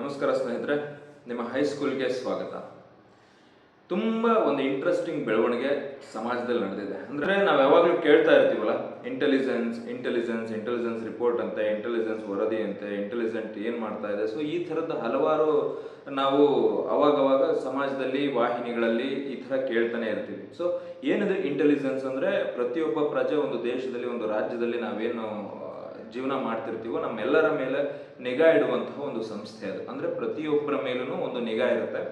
ನಮಸ್ಕಾರ ಸ್ನೇಹಿತರೆ, ನಿಮ್ಮ ಹೈಸ್ಕೂಲ್ಗೆ ಸ್ವಾಗತ. ತುಂಬ ಒಂದು ಇಂಟ್ರೆಸ್ಟಿಂಗ್ ಬೆಳವಣಿಗೆ ಸಮಾಜದಲ್ಲಿ ನಡೆದಿದೆ. ಅಂದರೆ ನಾವು ಯಾವಾಗಲೂ ಕೇಳ್ತಾ ಇರ್ತೀವಲ್ಲ ಇಂಟೆಲಿಜೆನ್ಸ್ ಇಂಟೆಲಿಜೆನ್ಸ್ ಇಂಟೆಲಿಜೆನ್ಸ್ ರಿಪೋರ್ಟ್ ಅಂತೆ ಇಂಟೆಲಿಜೆನ್ಸ್ ವರದಿ ಅಂತೆ ಇಂಟೆಲಿಜೆಂಟ್ ಏನು ಮಾಡ್ತಾ ಇದೆ. ಸೊ ಈ ಥರದ ಹಲವಾರು ನಾವು ಅವಾಗವಾಗ ಸಮಾಜದಲ್ಲಿ, ವಾಹಿನಿಗಳಲ್ಲಿ ಈ ಥರ ಕೇಳ್ತಾನೆ ಇರ್ತೀವಿ. ಸೊ ಏನಿದೆ ಇಂಟೆಲಿಜೆನ್ಸ್ ಅಂದರೆ ಪ್ರತಿಯೊಬ್ಬ ಪ್ರಜೆ ಒಂದು ದೇಶದಲ್ಲಿ, ಒಂದು ರಾಜ್ಯದಲ್ಲಿ ನಾವೇನು ಜೀವನ ಮಾಡ್ತಿರ್ತೀವೋ, ನಮ್ಮೆಲ್ಲರ ಮೇಲೆ ನಿಗಾ ಇಡುವಂತಹ ಒಂದು ಸಂಸ್ಥೆ ಅದು. ಅಂದರೆ ಪ್ರತಿಯೊಬ್ಬರ ಮೇಲೂ ಒಂದು ನಿಗಾ ಇರುತ್ತೆ.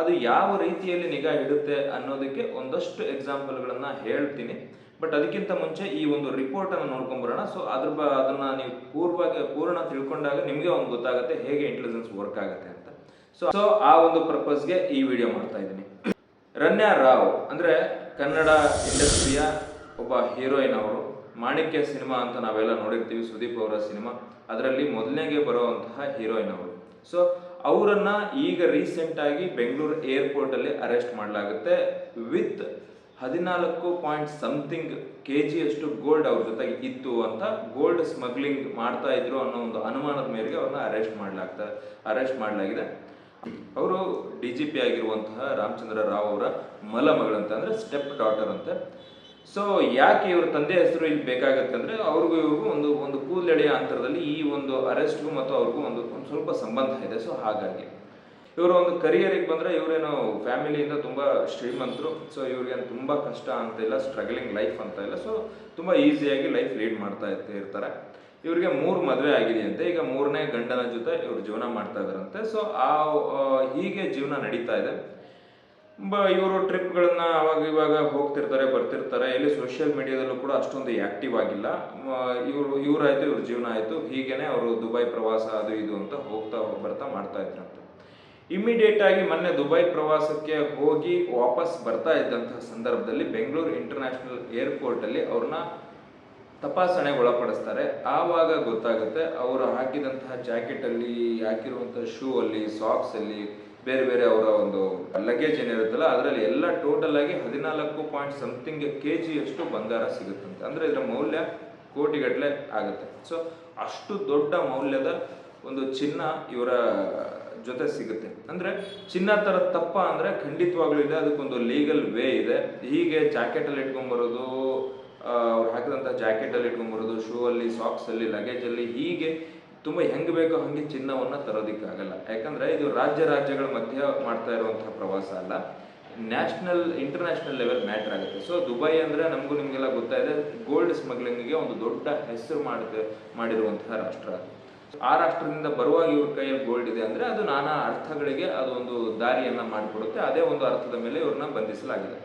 ಅದು ಯಾವ ರೀತಿಯಲ್ಲಿ ನಿಗಾ ಇಡುತ್ತೆ ಅನ್ನೋದಕ್ಕೆ ಒಂದಷ್ಟು ಎಕ್ಸಾಂಪಲ್ಗಳನ್ನ ಹೇಳ್ತೀನಿ. ಬಟ್ ಅದಕ್ಕಿಂತ ಮುಂಚೆ ಈ ಒಂದು ರಿಪೋರ್ಟ್ ಅನ್ನು ನೋಡ್ಕೊಂಬರೋಣ. ಸೊ ಅದ್ರ ಬ, ಅದನ್ನ ನೀವು ಪೂರ್ವವಾಗಿ ಪೂರ್ಣ ತಿಳ್ಕೊಂಡಾಗ ನಿಮಗೆ ಒಂದು ಗೊತ್ತಾಗುತ್ತೆ ಹೇಗೆ ಇಂಟೆಲಿಜೆನ್ಸ್ ವರ್ಕ್ ಆಗುತ್ತೆ ಅಂತ. ಸೊ ಸೊ ಆ ಒಂದು ಪರ್ಪಸ್ಗೆ ಈ ವಿಡಿಯೋ ಮಾಡ್ತಾ ಇದ್ದೀನಿ. ರನ್ಯಾ ರಾವ್, ಅಂದ್ರೆ ಕನ್ನಡ ಇಂಡಸ್ಟ್ರಿಯ ಒಬ್ಬ ಹೀರೋಯಿನ್ ಅವರು ಮಾಣಿಕ್ಯ ಸಿನಿಮಾ ಅಂತ ನಾವೆಲ್ಲ ನೋಡಿರ್ತೀವಿ, ಸುದೀಪ್ ಅವರ ಸಿನಿಮಾ. ಅದರಲ್ಲಿ ಮೊದಲನೇಗೆ ಬರುವಂತಹ ಹೀರೋಯಿನ್ ಅವರು. ಸೊ ಅವರನ್ನ ಈಗ ರೀಸೆಂಟ್ ಆಗಿ ಬೆಂಗಳೂರು ಏರ್ಪೋರ್ಟ್ ಅಲ್ಲಿ ಅರೆಸ್ಟ್ ಮಾಡಲಾಗುತ್ತೆ ವಿತ್ ಹದಿನಾಲ್ಕು ಪಾಯಿಂಟ್ ಸಮಥಿಂಗ್ ಕೆ ಜಿಯಷ್ಟು ಗೋಲ್ಡ್ ಅವ್ರ ಜೊತೆಗೆ ಇತ್ತು ಅಂತ ಗೋಲ್ಡ್ ಸ್ಮಗ್ಲಿಂಗ್ ಮಾಡ್ತಾ ಇದ್ರು ಅನ್ನೋ ಒಂದು ಅನುಮಾನದ ಮೇರೆಗೆ ಅವ್ರನ್ನ ಅರೆಸ್ಟ್ ಮಾಡಲಾಗ್ತಾ ಅರೆಸ್ಟ್ ಮಾಡಲಾಗಿದೆ. ಅವರು ಡಿ ಜಿ ಪಿ ಆಗಿರುವಂತಹ ರಾಮಚಂದ್ರ ರಾವ್ ಅವರ ಮಲ ಅಂದರೆ ಅಂದ್ರೆ ಸ್ಟೆಪ್ ಡಾಟರ್ ಅಂತೆ. ಸೊ ಯಾಕೆ ಇವ್ರ ತಂದೆ ಹೆಸರು ಇಲ್ಲಿ ಬೇಕಾಗತ್ತೆ ಅಂದ್ರೆ ಅವ್ರಿಗೂ ಇವ್ರಿಗೂ ಒಂದು ಒಂದು ಕೂದಲೆಳೆಯ ಅಂತರದಲ್ಲಿ ಈ ಒಂದು ಅರೆಸ್ಟ್ಗೂ ಮತ್ತು ಅವ್ರಿಗೂ ಒಂದು ಒಂದು ಸ್ವಲ್ಪ ಸಂಬಂಧ ಇದೆ. ಸೊ ಹಾಗಾಗಿ ಇವರ ಒಂದು ಕರಿಯರಿಗೆ ಬಂದ್ರೆ ಇವರೇನು ಫ್ಯಾಮಿಲಿಯಿಂದ ತುಂಬ ಶ್ರೀಮಂತರು. ಸೊ ಇವ್ರಿಗೆ ತುಂಬ ಕಷ್ಟ ಅಂತ ಇಲ್ಲ ಸ್ಟ್ರಗಲಿಂಗ್ ಲೈಫ್ ಅಂತ ಇಲ್ಲ. ಸೊ ತುಂಬ ಈಸಿಯಾಗಿ ಲೈಫ್ ಲೀಡ್ ಮಾಡ್ತಾ ಇರ್ತ- ಇರ್ತಾರೆ. ಇವರಿಗೆ ಮೂರು ಮದುವೆ ಆಗಿದೆಯಂತೆ. ಈಗ ಮೂರನೇ ಗಂಡನ ಜೊತೆ ಇವರು ಜೀವನ ಮಾಡ್ತಾ ಇದಾರಂತೆ ಸೊ ಆ, ಹೀಗೆ ಜೀವನ ನಡೀತಾ ಇದೆ. ಬ ಇವರು ಟ್ರಿಪ್ಗಳನ್ನ ಅವಾಗ ಇವಾಗ ಹೋಗ್ತಿರ್ತಾರೆ, ಬರ್ತಿರ್ತಾರೆ. ಇಲ್ಲಿ ಸೋಷಿಯಲ್ ಮೀಡಿಯಾದಲ್ಲೂ ಕೂಡ ಅಷ್ಟೊಂದು ಆಕ್ಟಿವ್ ಆಗಿಲ್ಲ. ಇವರು, ಇವರಾಯ್ತು, ಇವ್ರ ಜೀವನ ಆಯಿತು. ಹೀಗೇನೆ ಅವರು ದುಬೈ ಪ್ರವಾಸ ಅದು ಇದು ಅಂತ ಹೋಗ್ತಾ ಬರ್ತಾ ಮಾಡ್ತಾ ಇದ್ರಂತೆ. ಇಮಿಡಿಯೇಟ್ ಆಗಿ ಮೊನ್ನೆ ದುಬೈ ಪ್ರವಾಸಕ್ಕೆ ಹೋಗಿ ವಾಪಸ್ ಬರ್ತಾ ಇದ್ದಂತಹ ಸಂದರ್ಭದಲ್ಲಿ ಬೆಂಗಳೂರು ಇಂಟರ್ನ್ಯಾಷನಲ್ ಏರ್ಪೋರ್ಟ್ ಅಲ್ಲಿ ಅವ್ರನ್ನ ತಪಾಸಣೆಗೆ ಒಳಪಡಿಸ್ತಾರೆ. ಆವಾಗ ಗೊತ್ತಾಗುತ್ತೆ ಅವರು ಹಾಕಿದಂತಹ ಜಾಕೆಟ್ ಅಲ್ಲಿ, ಹಾಕಿರುವಂತಹ ಶೂ ಅಲ್ಲಿ ಸಾಕ್ಸ್ ಅಲ್ಲಿ ಬೇರೆ ಬೇರೆ ಅವರ ಒಂದು ಲಗೇಜ್ ಏನಿರುತ್ತಲ್ಲ, ಅದರಲ್ಲಿ ಎಲ್ಲ ಟೋಟಲ್ ಆಗಿ ಹದಿನಾಲ್ಕು ಪಾಯಿಂಟ್ ಸಮಥಿಂಗ್ ಕೆ ಅಷ್ಟು ಬಂಗಾರ ಸಿಗುತ್ತಂತೆ. ಅಂದ್ರೆ ಇದರ ಮೌಲ್ಯ ಕೋಟಿಗಟ್ಟಲೆ ಆಗುತ್ತೆ. ಸೊ ಅಷ್ಟು ದೊಡ್ಡ ಮೌಲ್ಯದ ಒಂದು ಚಿನ್ನ ಇವರ ಜೊತೆ ಸಿಗುತ್ತೆ. ಅಂದ್ರೆ ಚಿನ್ನ ಥರ ತಪ್ಪ ಅಂದ್ರೆ ಖಂಡಿತವಾಗ್ಲೂ ಇದೆ, ಅದಕ್ಕೊಂದು ಲೀಗಲ್ ವೇ ಇದೆ. ಹೀಗೆ ಜಾಕೆಟ್ ಅಲ್ಲಿ ಇಟ್ಕೊಂಡ್ಬರೋದು ಅವ್ರು ಹಾಕಿದಂಥ ಜಾಕೆಟ್ ಅಲ್ಲಿ ಇಟ್ಕೊಂಡ್ಬರೋದು ಶೂ ಅಲ್ಲಿ ಸಾಕ್ಸ್ ಅಲ್ಲಿ ಲಗೇಜ್ ಅಲ್ಲಿ ಹೀಗೆ ತುಂಬಾ ಹೆಂಗೆ ಬೇಕೋ ಹಂಗೆ ಚಿನ್ನವನ್ನ ತರೋದಿಕ್ಕಾಗಲ್ಲ. ಯಾಕಂದ್ರೆ ಇದು ರಾಜ್ಯ ರಾಜ್ಯಗಳ ಮಧ್ಯ ಮಾಡ್ತಾ ಇರುವಂತಹ ಪ್ರವಾಸ ಅಲ್ಲ. ನ್ಯಾಷನಲ್, ಇಂಟರ್ನ್ಯಾಷನಲ್ ಲೆವೆಲ್ ಮ್ಯಾಟರ್ ಆಗುತ್ತೆ. ಸೊ ದುಬೈ ಅಂದ್ರೆ ನಮಗೂ ನಿಮಗೆಲ್ಲ ಗೊತ್ತಾಯಿದೆ, ಗೋಲ್ಡ್ ಸ್ಮಗ್ಲಿಂಗ್ಗೆ ಒಂದು ದೊಡ್ಡ ಹೆಸರು ಮಾಡಿದೆ, ಮಾಡಿರುವಂತಹ ರಾಷ್ಟ್ರ. ಆ ರಾಷ್ಟ್ರದಿಂದ ಬರುವಾಗ ಇವ್ರ ಕೈಯಲ್ಲಿ ಗೋಲ್ಡ್ ಇದೆ ಅಂದ್ರೆ ಅದು ನಾನಾ ಅರ್ಥಗಳಿಗೆ ಅದು ಒಂದು ದಾರಿಯನ್ನ ಮಾಡಿಕೊಡುತ್ತೆ. ಅದೇ ಒಂದು ಅರ್ಥದ ಮೇಲೆ ಇವ್ರನ್ನ ಬಂಧಿಸಲಾಗಿದೆ.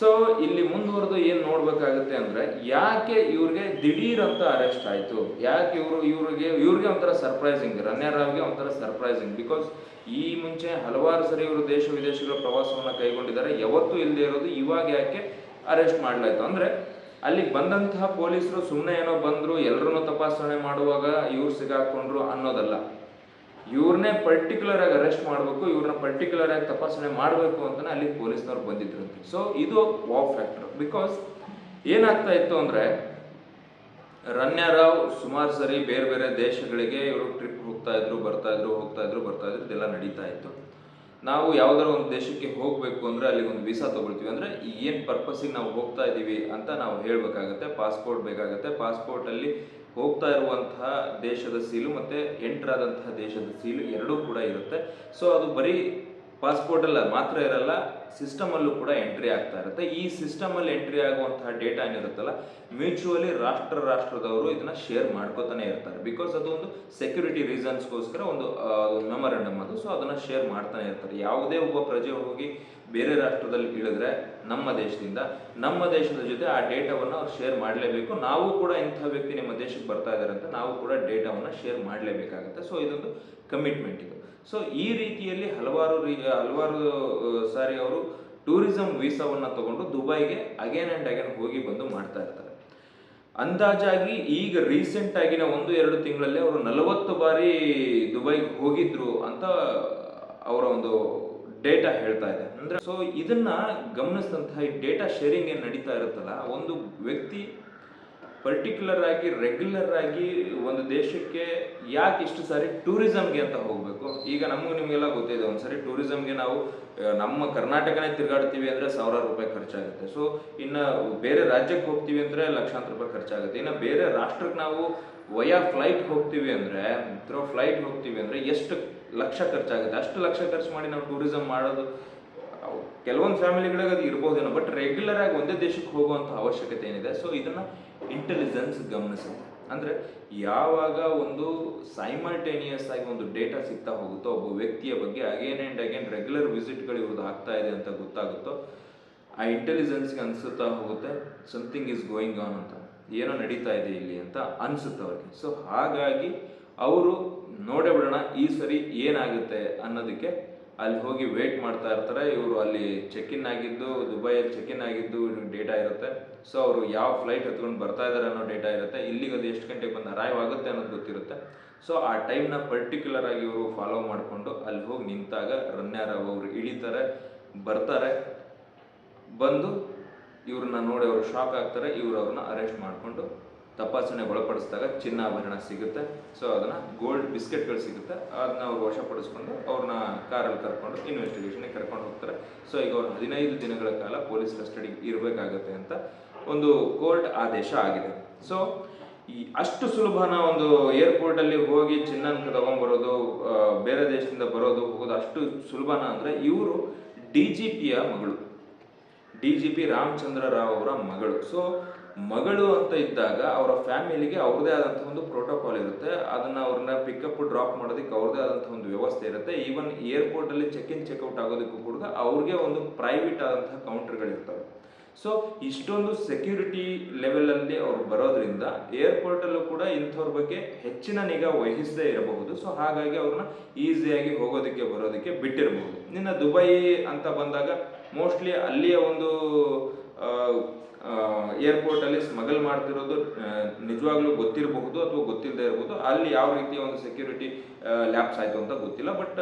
ಸೊ ಇಲ್ಲಿ ಮುಂದುವರೆದು ಏನ್ ನೋಡ್ಬೇಕಾಗುತ್ತೆ ಅಂದ್ರೆ, ಯಾಕೆ ಇವ್ರಿಗೆ ದಿಢೀರ್ ಅಂತ ಅರೆಸ್ಟ್ ಆಯ್ತು? ಯಾಕೆ ಇವರು, ಇವ್ರಿಗೆ ಇವ್ರಿಗೆ ಒಂಥರ ಸರ್ಪ್ರೈಸಿಂಗ್ ರನ್ಯಾ ರಾವ್ಗೆ ಒಂಥರ ಸರ್ಪ್ರೈಸಿಂಗ್ ಬಿಕಾಸ್ ಈ ಮುಂಚೆ ಹಲವಾರು ಸರಿ ಇವರು ದೇಶ ವಿದೇಶಗಳ ಪ್ರವಾಸವನ್ನು ಕೈಗೊಂಡಿದ್ದಾರೆ. ಯಾವತ್ತೂ ಇಲ್ಲದೆ ಇರೋದು ಇವಾಗ ಯಾಕೆ ಅರೆಸ್ಟ್ ಮಾಡಲಾಯಿತು? ಅಂದ್ರೆ ಅಲ್ಲಿಗೆ ಬಂದಂತಹ ಪೊಲೀಸರು ಸುಮ್ಮನೆ ಏನೋ ಬಂದ್ರು ಎಲ್ಲರನ್ನೂ ತಪಾಸಣೆ ಮಾಡುವಾಗ ಇವ್ರು ಸಿಗಾಕೊಂಡ್ರು ಅನ್ನೋದಲ್ಲ. ಇವ್ರನ್ನೇ ಪರ್ಟಿಕ್ಯುಲರ್ ಆಗಿ ಅರೆಸ್ಟ್ ಮಾಡಬೇಕು ಇವ್ರನ್ನ ಪರ್ಟಿಕ್ಯುಲರ್ ಆಗಿ ತಪಾಸಣೆ ಮಾಡಬೇಕು ಅಂತಾನೆ ಅಲ್ಲಿ ಪೊಲೀಸ್ನವ್ರು ಬಂದಿದ್ರು. ಸೊ ಇದು ವಾವ್ ಫ್ಯಾಕ್ಟರ್ ಬಿಕಾಸ್ ಏನಾಗ್ತಾ ಇತ್ತು ಅಂದ್ರೆ, ರನ್ಯಾ ರಾವ್ ಸುಮಾರು ಸರಿ ಬೇರೆ ಬೇರೆ ದೇಶಗಳಿಗೆ ಇವರು ಟ್ರಿಪ್ ಹೋಗ್ತಾ ಇದ್ರು, ಬರ್ತಾ ಇದ್ರು, ಹೋಗ್ತಾ ಇದ್ರು, ಬರ್ತಾ ಇದ್ರು, ಇದೆಲ್ಲ ನಡೀತಾ ಇತ್ತು. ನಾವು ಯಾವ್ದಾರ ಒಂದು ದೇಶಕ್ಕೆ ಹೋಗಬೇಕು ಅಂದ್ರೆ ಅಲ್ಲಿಗೆ ಒಂದು ವೀಸಾ ತಗೊಳ್ತೀವಿ ಅಂದ್ರೆ ಏನ್ ಪರ್ಪಸ್ಸಿಗೆ ನಾವು ಹೋಗ್ತಾ ಇದೀವಿ ಅಂತ ನಾವು ಹೇಳ್ಬೇಕಾಗತ್ತೆ ಪಾಸ್ಪೋರ್ಟ್ ಬೇಕಾಗತ್ತೆ. ಪಾಸ್ಪೋರ್ಟ್ ಅಲ್ಲಿ ಹೋಗ್ತಾ ಇರುವಂತಹ ದೇಶದ ಸೀಲು ಮತ್ತೆ ಎಂಟ್ರಾದಂತಹ ದೇಶದ ಸೀಲು ಎರಡೂ ಕೂಡ ಇರುತ್ತೆ. ಸೊ ಅದು ಬರೀ ಪಾಸ್ಪೋರ್ಟ್ ಅಲ್ಲ ಮಾತ್ರ ಇರಲ್ಲ ಸಿಸ್ಟಮ್ ಅಲ್ಲೂ ಕೂಡ ಎಂಟ್ರಿ ಆಗ್ತಾ ಇರುತ್ತೆ. ಈ ಸಿಸ್ಟಮ್ ಅಲ್ಲಿ ಎಂಟ್ರಿ ಆಗುವಂತಹ ಡೇಟಾ ಏನಿರುತ್ತಲ್ಲ ಮ್ಯೂಚುವಲಿ ರಾಷ್ಟ್ರ ರಾಷ್ಟ್ರದವರು ಇದನ್ನ ಶೇರ್ ಮಾಡ್ಕೋತಾನೆ ಇರ್ತಾರೆ. ಬಿಕಾಸ್ ಅದು ಒಂದು ಸೆಕ್ಯೂರಿಟಿ ರೀಸನ್ಸ್ಗೋಸ್ಕರ ಒಂದು ಮೆಮೊರಂಡಮ್ ಅದು ಸೊ ಅದನ್ನ ಶೇರ್ ಮಾಡ್ತಾನೆ ಇರ್ತಾರೆ. ಯಾವುದೇ ಒಬ್ಬ ಪ್ರಜೆ ಹೋಗಿ ಬೇರೆ ರಾಷ್ಟ್ರದಲ್ಲಿ ಇಳಿದ್ರೆ ನಮ್ಮ ದೇಶದಿಂದ, ನಮ್ಮ ದೇಶದ ಜೊತೆ ಆ ಡೇಟಾವನ್ನು ಅವ್ರು ಶೇರ್ ಮಾಡಲೇಬೇಕು. ನಾವು ಕೂಡ ಇಂಥ ವ್ಯಕ್ತಿ ನಿಮ್ಮ ದೇಶಕ್ಕೆ ಬರ್ತಾ ಇದ್ದಾರೆ ಅಂತ ನಾವು ಕೂಡ ಡೇಟಾವನ್ನು ಶೇರ್ ಮಾಡಲೇಬೇಕಾಗುತ್ತೆ. ಸೊ ಇದೊಂದು ಕಮಿಟ್ಮೆಂಟ್ ಇದು. ಸೊ ಈ ರೀತಿಯಲ್ಲಿ ಹಲವಾರು ರೀ, ಹಲವಾರು ಸಾರಿ ಅವರು ಟೂರಿಸಂ ವೀಸಾವನ್ನು ತಗೊಂಡು ದುಬೈಗೆ ಅಗೇನ್ ಆ್ಯಂಡ್ ಅಗೇನ್ ಹೋಗಿ ಬಂದು ಮಾಡ್ತಾ ಇರ್ತಾರೆ. ಅಂದಾಜಾಗಿ ಈಗ ರೀಸೆಂಟ್ ಆಗಿನ ಒಂದು ಎರಡು ತಿಂಗಳಲ್ಲಿ ಅವರು ನಲವತ್ತು ಬಾರಿ ದುಬೈಗೆ ಹೋಗಿದ್ರು ಅಂತ ಅವರ ಒಂದು ಡೇಟಾ ಹೇಳ್ತಾ ಇದೆ. ಅಂದ್ರೆ ಸೊ ಇದನ್ನ ಗಮನಿಸಿದಂತಹ ಈ ಡೇಟಾ ಶೇರಿಂಗ್ ಏನು ನಡೀತಾ ಇರುತ್ತಲ್ಲ ಒಂದು ವ್ಯಕ್ತಿ ಪರ್ಟಿಕ್ಯುಲರ್ ಆಗಿ ರೆಗ್ಯುಲರ್ ಆಗಿ ಒಂದು ದೇಶಕ್ಕೆ ಯಾಕೆ ಇಷ್ಟು ಸಾರಿ ಟೂರಿಸಮ್ಗೆ ಅಂತ ಹೋಗಬೇಕು? ಈಗ ನಮಗೂ ನಿಮಗೆಲ್ಲ ಗೊತ್ತಿದೆ, ಒಂದು ಸಾರಿ ಟೂರಿಸಮ್ಗೆ ನಾವು ನಮ್ಮ ಕರ್ನಾಟಕನೇ ತಿರುಗಾಡ್ತೀವಿ ಅಂದರೆ ಸಾವಿರಾರು ರೂಪಾಯಿ ಖರ್ಚಾಗುತ್ತೆ. ಸೊ ಇನ್ನು ಬೇರೆ ರಾಜ್ಯಕ್ಕೆ ಹೋಗ್ತೀವಿ ಅಂದರೆ ಲಕ್ಷಾಂತರ ರೂಪಾಯಿ ಖರ್ಚಾಗುತ್ತೆ. ಇನ್ನು ಬೇರೆ ರಾಷ್ಟ್ರಕ್ಕೆ ನಾವು ವಯಾ ಫ್ಲೈಟ್ ಹೋಗ್ತೀವಿ ಅಂದರೆ ಥ್ರೋ ಫ್ಲೈಟ್ ಹೋಗ್ತೀವಿ ಅಂದರೆ ಎಷ್ಟು ಲಕ್ಷ ಖರ್ಚಾಗುತ್ತೆ? ಅಷ್ಟು ಲಕ್ಷ ಖರ್ಚು ಮಾಡಿ ನಾವು ಟೂರಿಸಮ್ ಮಾಡೋದು ಕೆಲವೊಂದು ಫ್ಯಾಮಿಲಿಗಳಿಗೆ ಅದು ಇರ್ಬೋದೇನೋ ಬಟ್ ರೆಗ್ಯುಲರ್ ಆಗಿ ಒಂದೇ ದೇಶಕ್ಕೆ ಹೋಗುವಂಥ ಅವಶ್ಯಕತೆ ಏನಿದೆ. ಸೊ ಇದನ್ನ ಇಂಟೆಲಿಜೆನ್ಸ್ ಗಮನಿಸುತ್ತೆ ಅಂದರೆ ಯಾವಾಗ ಒಂದು ಸೈಮಲ್ಟೇನಿಯಸ್ ಆಗಿ ಒಂದು ಡೇಟಾ ಸಿಗ್ತಾ ಹೋಗುತ್ತೋ, ಒಬ್ಬ ವ್ಯಕ್ತಿಯ ಬಗ್ಗೆ ಅಗೇನ್ ಆ್ಯಂಡ್ ಅಗೇನ್ ರೆಗ್ಯುಲರ್ ವಿಸಿಟ್ಗಳು ಇವ್ರದ್ದು ಆಗ್ತಾ ಇದೆ ಅಂತ ಗೊತ್ತಾಗುತ್ತೋ, ಆ ಇಂಟೆಲಿಜೆನ್ಸ್ಗೆ ಅನಿಸುತ್ತಾ ಹೋಗುತ್ತೆ ಸಮಥಿಂಗ್ ಈಸ್ ಗೋಯಿಂಗ್ ಆನ್ ಅಂತ. ಏನೋ ನಡೀತಾ ಇದೆ ಇಲ್ಲಿ ಅಂತ ಅನಿಸುತ್ತೆ ಅವ್ರಿಗೆ. ಸೊ ಹಾಗಾಗಿ ಅವರು ನೋಡೇ ಬಿಡೋಣ ಈ ಸರಿ ಏನಾಗುತ್ತೆ ಅನ್ನೋದಕ್ಕೆ ಅಲ್ಲಿ ಹೋಗಿ ವೇಟ್ ಮಾಡ್ತಾ ಇರ್ತಾರೆ. ಇವರು ಅಲ್ಲಿ ಚೆಕ್ ಇನ್ ಆಗಿದ್ದು, ದುಬೈಯಲ್ಲಿ ಚೆಕ್ ಇನ್ ಆಗಿದ್ದು ಡೇಟಾ ಇರುತ್ತೆ. ಸೊ ಅವರು ಯಾವ ಫ್ಲೈಟ್ ಹತ್ಕೊಂಡು ಬರ್ತಾ ಇದ್ದಾರೆ ಅನ್ನೋ ಡೇಟಾ ಇರುತ್ತೆ. ಇಲ್ಲಿಗೆ ಅದು ಎಷ್ಟು ಗಂಟೆಗೆ ಬಂದು ಅರೈವ್ ಆಗುತ್ತೆ ಅನ್ನೋದು ಗೊತ್ತಿರುತ್ತೆ. ಸೊ ಆ ಟೈಮ್ನ ಪರ್ಟಿಕ್ಯುಲರ್ ಆಗಿ ಇವರು ಫಾಲೋ ಮಾಡಿಕೊಂಡು ಅಲ್ಲಿ ಹೋಗಿ ನಿಂತಾಗ ರನ್ಯಾರ ಅವರು ಇಳಿತಾರೆ, ಬರ್ತಾರೆ. ಬಂದು ಇವ್ರನ್ನ ನೋಡಿ ಅವರು ಶಾಕ್ ಆಗ್ತಾರೆ. ಇವರು ಅವ್ರನ್ನ ಅರೆಸ್ಟ್ ಮಾಡಿಕೊಂಡು ತಪಾಸಣೆಗೆ ಒಳಪಡಿಸಿದಾಗ ಚಿನ್ನಾಭರಣ ಸಿಗುತ್ತೆ. ಸೊ ಅದನ್ನ ಗೋಲ್ಡ್ ಬಿಸ್ಕೆಟ್ಗಳು ಸಿಗುತ್ತೆ. ಅದನ್ನ ಅವ್ರು ವಶಪಡಿಸ್ಕೊಂಡು ಅವ್ರನ್ನ ಕಾರಲ್ಲಿ ಕರ್ಕೊಂಡು ಇನ್ವೆಸ್ಟಿಗೇಷನ್ಗೆ ಕರ್ಕೊಂಡು ಹೋಗ್ತಾರೆ. ಸೊ ಈಗ ಅವ್ರು ಹದಿನೈದು ದಿನಗಳ ಕಾಲ ಪೊಲೀಸ್ ಕಸ್ಟಡಿ ಇರಬೇಕಾಗತ್ತೆ ಅಂತ ಒಂದು ಕೋರ್ಟ್ ಆದೇಶ ಆಗಿದೆ. ಸೊ ಈ ಅಷ್ಟು ಸುಲಭನ ಒಂದು ಏರ್ಪೋರ್ಟ್ ಅಲ್ಲಿ ಹೋಗಿ ಚಿನ್ನನ ತಗೊಂಡ್ಬರೋದು ಬೇರೆ ದೇಶದಿಂದ ಬರೋದು, ಹೋಗೋದು ಅಷ್ಟು ಸುಲಭನ ಅಂದ್ರೆ ಇವರು ಡಿ ಜಿ ಪಿಯ ಮಗಳು. D G P Ramachandra Rao ಅವರ ಮಗಳು. ಸೊ ಮಗಳು ಅಂತ ಇದ್ದಾಗ ಅವರ ಫ್ಯಾಮಿಲಿಗೆ ಅವ್ರದೇ ಆದಂತಹ ಒಂದು ಪ್ರೋಟೋಕಾಲ್ ಇರುತ್ತೆ. ಅದನ್ನ ಅವ್ರನ್ನ ಪಿಕಪ್ ಡ್ರಾಪ್ ಮಾಡೋದಕ್ಕೆ ಅವ್ರದೇ ಆದಂತಹ ಒಂದು ವ್ಯವಸ್ಥೆ ಇರುತ್ತೆ. ಈವನ್ ಏರ್ಪೋರ್ಟ್ ಅಲ್ಲಿ ಚೆಕ್ ಇನ್ ಚೆಕ್ಔಟ್ ಆಗೋದಕ್ಕೂ ಕೂಡ ಅವ್ರಿಗೆ ಒಂದು ಪ್ರೈವೇಟ್ ಆದಂತಹ ಕೌಂಟರ್ಗಳಿರ್ತವೆ ಸೊ ಇಷ್ಟೊಂದು ಸೆಕ್ಯೂರಿಟಿ ಲೆವೆಲಲ್ಲಿ ಅವ್ರು ಬರೋದ್ರಿಂದ ಏರ್ಪೋರ್ಟ್ ಅಲ್ಲೂ ಕೂಡ ಇಂಥವ್ರ ಬಗ್ಗೆ ಹೆಚ್ಚಿನ ನಿಗಾ ವಹಿಸದೇ ಇರಬಹುದು. ಸೊ ಹಾಗಾಗಿ ಅವ್ರನ್ನ ಈಸಿಯಾಗಿ ಹೋಗೋದಕ್ಕೆ, ಬರೋದಕ್ಕೆ ಬಿಟ್ಟಿರಬಹುದು. ನಿನ್ನ ದುಬೈ ಅಂತ ಬಂದಾಗ ಮೋಸ್ಟ್ಲಿ ಅಲ್ಲಿಯ ಒಂದು ಏರ್ಪೋರ್ಟ್ ಅಲ್ಲಿ ಸ್ಮಗಲ್ ಮಾಡ್ತಿರೋದು ನಿಜವಾಗ್ಲೂ ಗೊತ್ತಿರಬಹುದು ಅಥವಾ ಗೊತ್ತಿಲ್ಲದೆ ಇರಬಹುದು ಅಲ್ಲಿ ಯಾವ ರೀತಿಯ ಒಂದು ಸೆಕ್ಯೂರಿಟಿ ಲ್ಯಾಪ್ಸ್ ಆಯಿತು ಅಂತ ಗೊತ್ತಿಲ್ಲ. ಬಟ್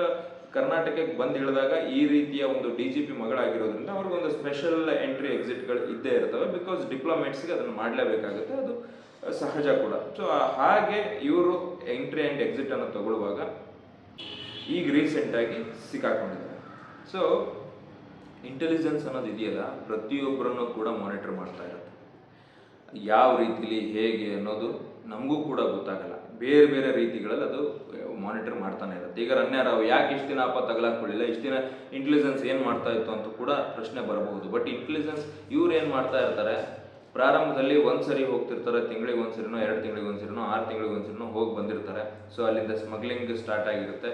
ಕರ್ನಾಟಕಕ್ಕೆ ಬಂದು ಇಳಿದಾಗ ಈ ರೀತಿಯ ಒಂದು ಡಿ ಜಿ ಪಿ ಮಗಳಾಗಿರೋದ್ರಿಂದ ಅವ್ರಿಗೊಂದು ಸ್ಪೆಷಲ್ ಎಂಟ್ರಿ ಎಕ್ಸಿಟ್ಗಳು ಇದ್ದೇ ಇರ್ತವೆ. ಬಿಕಾಸ್ ಡಿಪ್ಲೊಮೇಟ್ಸ್ಗೆ ಅದನ್ನು ಮಾಡಲೇಬೇಕಾಗುತ್ತೆ. ಅದು ಸಹಜ ಕೂಡ. ಸೊ ಹಾಗೆ ಇವರು ಎಂಟ್ರಿ ಆ್ಯಂಡ್ ಎಕ್ಸಿಟನ್ನು ತಗೊಳ್ಳುವಾಗ ಈಗ ರೀಸೆಂಟಾಗಿ ಸಿಕ್ಕಾಕೊಂಡಿದ್ದಾರೆ. ಸೊ ಇಂಟೆಲಿಜೆನ್ಸ್ ಅನ್ನೋದು ಇದೆಯಲ್ಲ, ಪ್ರತಿಯೊಬ್ಬರನ್ನು ಕೂಡ ಮಾನಿಟರ್ ಮಾಡ್ತಾ ಇರುತ್ತೆ. ಯಾವ ರೀತಿಲಿ, ಹೇಗೆ ಅನ್ನೋದು ನಮಗೂ ಕೂಡ ಗೊತ್ತಾಗಲ್ಲ. ಬೇರೆ ಬೇರೆ ರೀತಿಗಳಲ್ಲಿ ಅದು ಮಾನಿಟರ್ ಮಾಡ್ತಾನೆ ಇರುತ್ತೆ. ಈಗ ರನ್ಯಾರಾವ್ ಯಾಕೆ ಇಷ್ಟು ದಿನ ಅಪ್ಪ ತಗಲಾಕೊಳ್ಳಿಲ್ಲ ಇಷ್ಟು ದಿನ ಇಂಟೆಲಿಜೆನ್ಸ್ ಏನು ಮಾಡ್ತಾ ಇತ್ತು ಅಂತ ಕೂಡ ಪ್ರಶ್ನೆ ಬರಬಹುದು. ಬಟ್ ಇಂಟೆಲಿಜೆನ್ಸ್ ಇವ್ರು ಏನು ಮಾಡ್ತಾ ಇರ್ತಾರೆ? ಪ್ರಾರಂಭದಲ್ಲಿ ಒಂದ್ಸರಿ ಹೋಗ್ತಿರ್ತಾರೆ, ತಿಂಗಳಿಗೆ ಒಂದ್ಸರಿನೋ ಎರಡು ತಿಂಗಳಿಗೆ ಒಂದ್ಸರಿನೋ ಆರು ತಿಂಗಳಿಗೆ ಒಂದ್ಸರಿನೋ ಹೋಗಿ ಬಂದಿರ್ತಾರೆ. ಸೊ ಅಲ್ಲಿಂದ ಸ್ಮಗ್ಲಿಂಗ್ ಸ್ಟಾರ್ಟ್ ಆಗಿರುತ್ತೆ,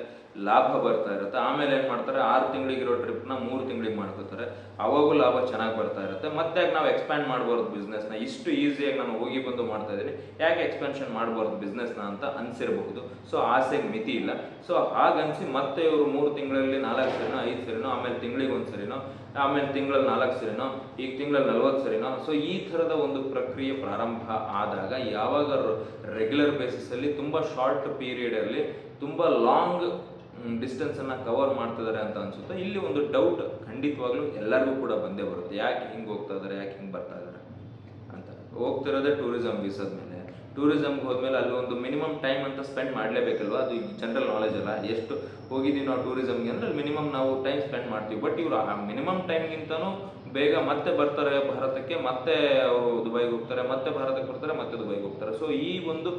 ಲಾಭ ಬರ್ತಾ ಇರುತ್ತೆ. ಆಮೇಲೆ ಏನು ಮಾಡ್ತಾರೆ, ಆರು ತಿಂಗಳಿಗಿರೋ ಟ್ರಿಪ್ನ ಮೂರು ತಿಂಗಳಿಗೆ ಮಾಡ್ಕೋತಾರೆ. ಅವಾಗೂ ಲಾಭ ಚೆನ್ನಾಗಿ ಬರ್ತಾ ಇರುತ್ತೆ. ಮತ್ತೆ ನಾವು ಎಕ್ಸ್ಪ್ಯಾಂಡ್ ಮಾಡ್ಬಾರ್ದು ಬಿಸ್ನೆಸ್ನ ಇಷ್ಟು ಈಸಿಯಾಗಿ ನಾನು ಹೋಗಿ ಬಂದು ಮಾಡ್ತಾ ಇದ್ದೀನಿ. ಯಾಕೆ ಎಕ್ಸ್ಪೆನ್ಷನ್ ಮಾಡಬಾರ್ದು ಬಿಸ್ನೆಸ್ನ ಅಂತ ಅನ್ಸಿರಬಹುದು. ಸೊ ಆಸೆಗೆ ಮಿತಿ ಇಲ್ಲ. ಸೊ ಹಾಗನ್ಸಿ ಮತ್ತೆ ಇವರು ಮೂರು ತಿಂಗಳಲ್ಲಿ ನಾಲ್ಕು ಸರಿನೋ, ಐದು ಸರಿನೋ, ಆಮೇಲೆ ತಿಂಗಳಿಗೆ ಒಂದು ಸರಿನೋ ಆಮೇಲೆ ತಿಂಗಳಲ್ಲಿ ನಾಲ್ಕು ಸರಿನೋ, ಈಗ ತಿಂಗಳಲ್ಲಿ ನಲ್ವತ್ತು ಸರಿನೋ ಸೊ ಈ ಥರದ ಒಂದು ಪ್ರಕ್ರಿಯೆ ಪ್ರಾರಂಭ ಆದಾಗ ಯಾವಾಗ ರೆಗ್ಯುಲರ್ ಬೇಸಿಸಲ್ಲಿ ತುಂಬ ಶಾರ್ಟ್ ಪೀರಿಯಡಲ್ಲಿ ತುಂಬ ಲಾಂಗ್ ಡಿಸ್ಟೆನ್ಸನ್ನು ಕವರ್ ಮಾಡ್ತಿದ್ದಾರೆ ಅಂತ ಅನಿಸುತ್ತೆ, ಇಲ್ಲಿ ಒಂದು ಡೌಟ್ ಖಂಡಿತವಾಗ್ಲೂ ಎಲ್ಲರಿಗೂ ಕೂಡ ಬಂದೇ ಬರುತ್ತೆ. ಯಾಕೆ ಹಿಂಗೆ ಹೋಗ್ತಾ ಇದ್ದಾರೆ ಯಾಕೆ ಹಿಂಗೆ ಬರ್ತಾ ಇದ್ದಾರೆ ಅಂತ. ಹೋಗ್ತಿರೋದೇ ಟೂರಿಸಂ ವೀಸಾದ ಮೇಲೆ. ಟೂರಿಸಮ್ಗೆ ಹೋದ್ಮೇಲೆ ಅಲ್ಲಿ ಒಂದು ಮಿನಿಮಮ್ ಟೈಮ್ ಅಂತ ಸ್ಪೆಂಡ್ ಮಾಡಲೇಬೇಕಲ್ವಾ? ಅದು ಜನರಲ್ ನಾಲೆಜ್ ಅಲ್ಲ. ಎಷ್ಟು ಹೋಗಿದ್ದೀವಿ ನಾವು ಟೂರಿಸಮ್ಗೆ ಅಂದರೆ ಮಿನಿಮಮ್ ನಾವು ಟೈಮ್ ಸ್ಪೆಂಡ್ ಮಾಡ್ತೀವಿ. ಬಟ್ ಇವರು ಆ ಮಿನಿಮಮ್ ಟೈಮ್ಗಿಂತನೂ ಬೇಗ ಮತ್ತೆ ಬರ್ತಾರೆ ಭಾರತಕ್ಕೆ, ಮತ್ತೆ ಅವರು ದುಬೈಗೆ ಹೋಗ್ತಾರೆ, ಮತ್ತೆ ಭಾರತಕ್ಕೆ ಬರ್ತಾರೆ, ಮತ್ತೆ ದುಬೈಗೆ ಹೋಗ್ತಾರೆ. ಸೊ ಈ ಒಂದು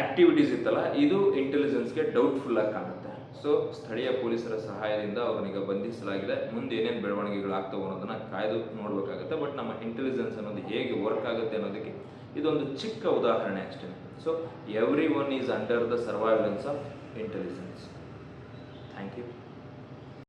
ಆಕ್ಟಿವಿಟೀಸ್ ಇತ್ತಲ್ಲ, ಇದು ಇಂಟೆಲಿಜೆನ್ಸ್ಗೆ ಡೌಟ್ಫುಲ್ ಆಗಿ ಕಾಣುತ್ತೆ. ಸೊ ಸ್ಥಳೀಯ ಪೊಲೀಸರ ಸಹಾಯದಿಂದ ಅವನಿಗೆ ಬಂಧಿಸಲಾಗಿದೆ. ಮುಂದೆ ಏನೇನು ಬೆಳವಣಿಗೆಗಳಾಗ್ತವೆ ಅನ್ನೋದನ್ನ ಕಾಯ್ದು ನೋಡಬೇಕಾಗುತ್ತೆ. ಬಟ್ ನಮ್ಮ ಇಂಟೆಲಿಜೆನ್ಸ್ ಅನ್ನೋದು ಹೇಗೆ ವರ್ಕ್ ಆಗುತ್ತೆ ಅನ್ನೋದಕ್ಕೆ ಇದೊಂದು ಚಿಕ್ಕ ಉದಾಹರಣೆ ಅಷ್ಟೇ. So everyone is under the surveillance of intelligence thank you